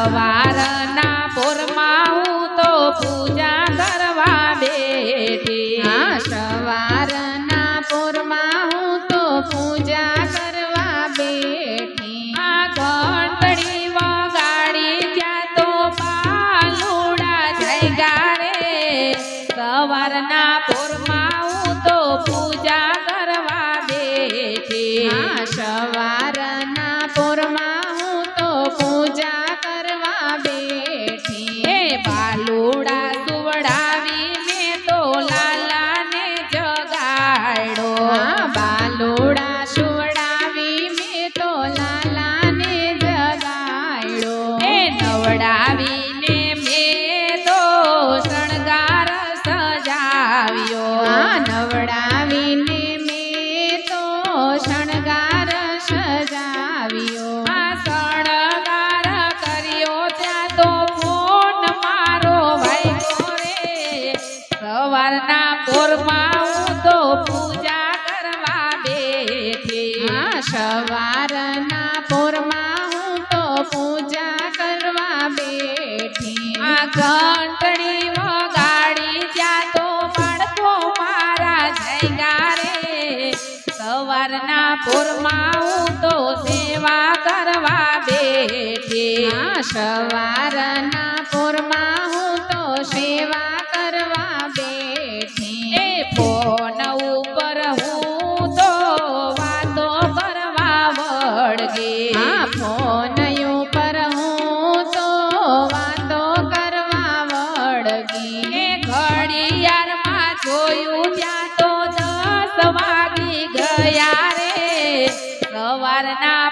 સવારના પોરમાં હું તો પૂજા કરવા બેઠી. સવારના પોરમાં હું તો પૂજા કરવા બેઠી. આ ઘંટડી વગાડી ત્યાં તો પાલુડા જઈગા ગારે. સવારના પોરમાં હું તો પૂજા કરવા બેઠી. હા સવારના પોરમાં હું તો સેવા કરવા બેઠી. એ ફોન ઉપર હું તો વાતો કરવા વળગી. ફોન ઉપર હું તો વાતો કરવા વળગી. એ ઘડિયાળમાં જોયું ત્યાં તો દસ વાગી ગયા રે. સવારના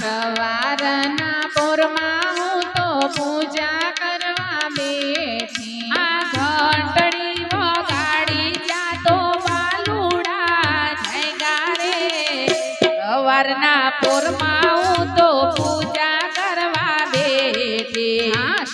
સવારના પોરમાં હું તો પૂજા બેઠી હા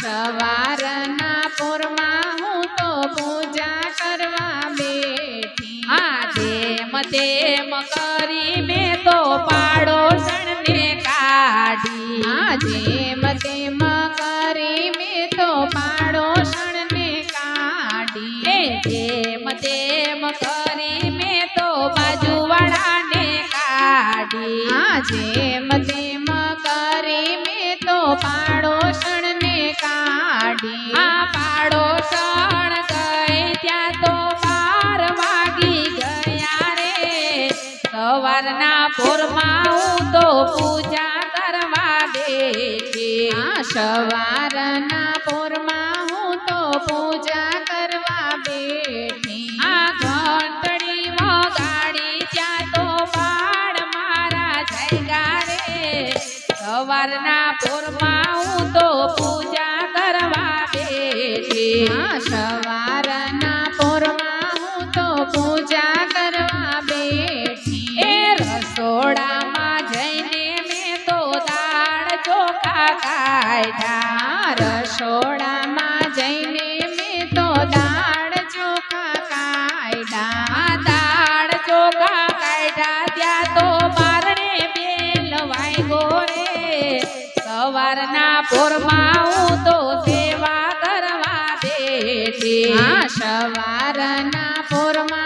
સવારના પોરમાં હું તો પૂજા કરવા બેઠી. સવારના પોરમાં હું તો પૂજા કરવા બેઠી. આ ઘંટડી વગાડી ત્યાં તો બાળ મારા જઈગા રે. સવારના પોરમાં હું તો પૂજા કરવા બેઠી. હા આ રસોડામાં જઈને મેં તો દાળ ચોખા કાઢ્યા આ દાળ ત્યાં તો બારણે બેલ વાગ્યો રે સવારના પોરમાં હું તો સેવા કરવા બેઠી. સવારના પોરમાં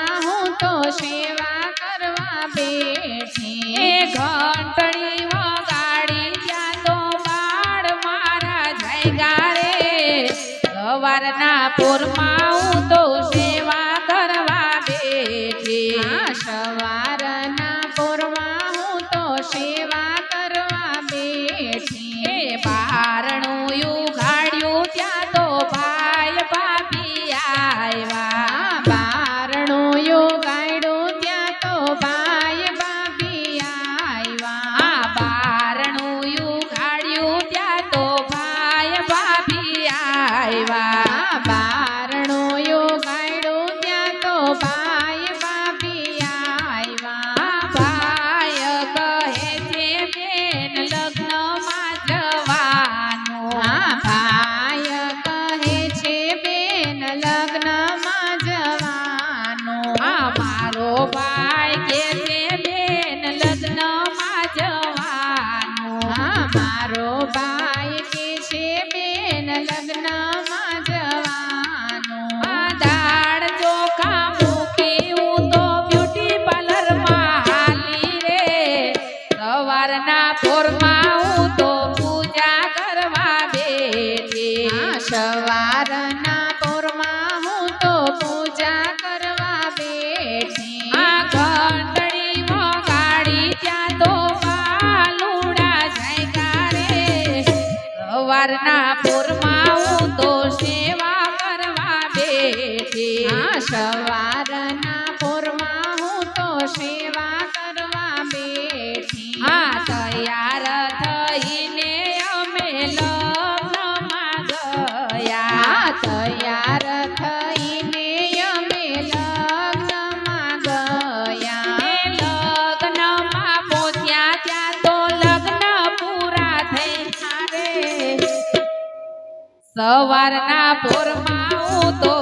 સવારના પોરમાં તો સેવા કરવા બેઠી. સવાર eleven. સેવા કરવા બેઠી. આ તૈયાર થઈને અમે લગ્નમાં ગયા. તૈયાર થઈને અમે લગ્નમાં ગયા. લગ્નમાં પહોંચ્યા ત્યાં તો લગ્ન પૂરા થઈ રે સવારના પોરમાં હું તો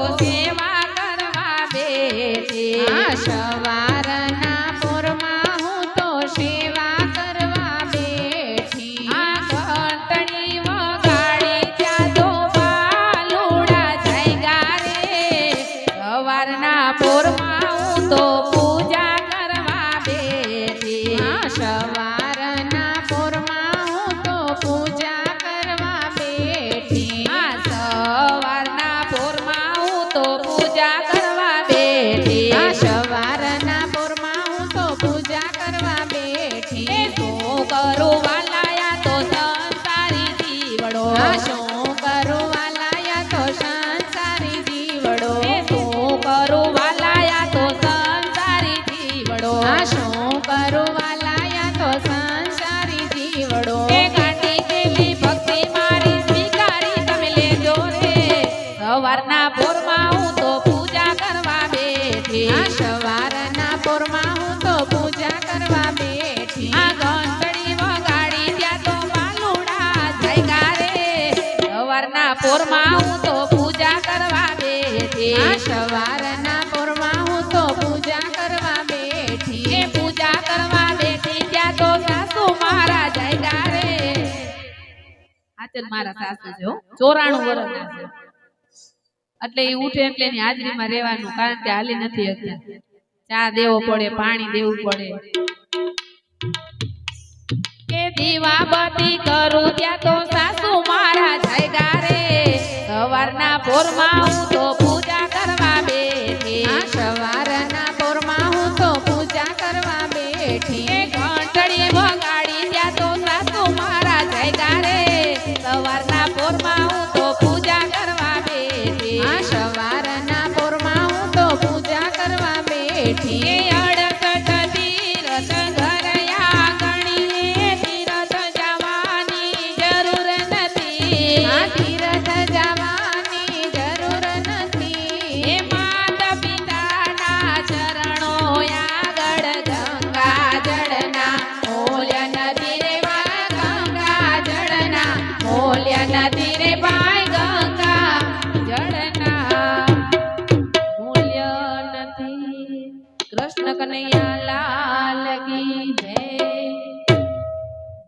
પૂજા કરવા બેઠી. પૂજા કરવા બેઠી. ત્યાં તો સાસુ મારા જયગા સાસુ છે ચોરાણું વર્ષના છે. એટલે એ ઉઠે એટલે એની હાજરીમાં રહેવાનું, કારણ કે હાલી નથી હતી ચા દેવો પડે, પાણી દેવું પડે. કે દીવા બતી કરું ત્યાં તો સાસુ મારા જયગા રે. સવારના ભોરમાં હું તો પૂજા बैठिए